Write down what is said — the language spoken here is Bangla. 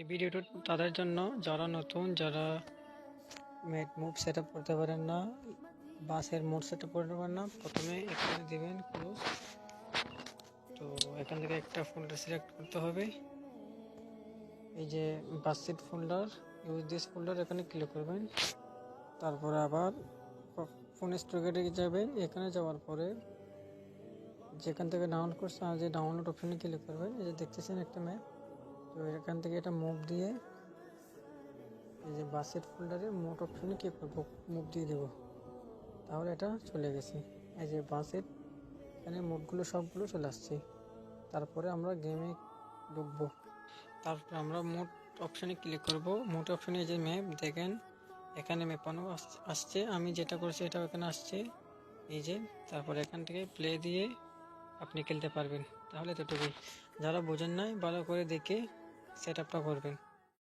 এই ভিডিওটা তাদের জন্য, যারা নতুন, যারা মেট মুভ সেট আপ করতে পারেন না, বাসের মোড সেট আপ করতে পারেন না, প্রথমে এখানে দিবেন ক্লোজ তো এখান থেকে একটা ফোল্ডার সিলেক্ট করতে হবে। এই যে বাস সিট ফোল্ডার ইউজ দিস ফোল্ডার এখানে ক্লিক করবেন। তারপরে আবার ফোন স্টোরেজে যাবেন। এখানে যাওয়ার পরে যেখান থেকে ডাউনলোড করছে আর যে ডাউনলোড অপশনে ক্লিক করবেন, এই যে দেখতেছেন একটা ম্যাপ তো এখান থেকে এটা মুভ দিয়ে এই যে বাসের ফোল্ডারে মোট অপশনে কি করব? মুভ দিয়ে দেবো। তাহলে এটা চলে গেছে। এই যে বাসের এখানে মোডগুলো সবগুলো চলে আসছে। তারপরে আমরা গেমে ঢুকবো। তারপরে আমরা মোট অপশানে ক্লিক করব। মোট অপশানে যে ম্যাপ, দেখেন এখানে ম্যাপানো আস- আসছে। আমি যেটা করছি এটাও এখানে আসছে। এই যে, তারপরে এখান থেকে প্লে দিয়ে আপনি খেলতে পারবেন। তাহলে এতটুকুই যারা বোঝেন নাই, ভালো করে দেখে সেট আপটা করবেন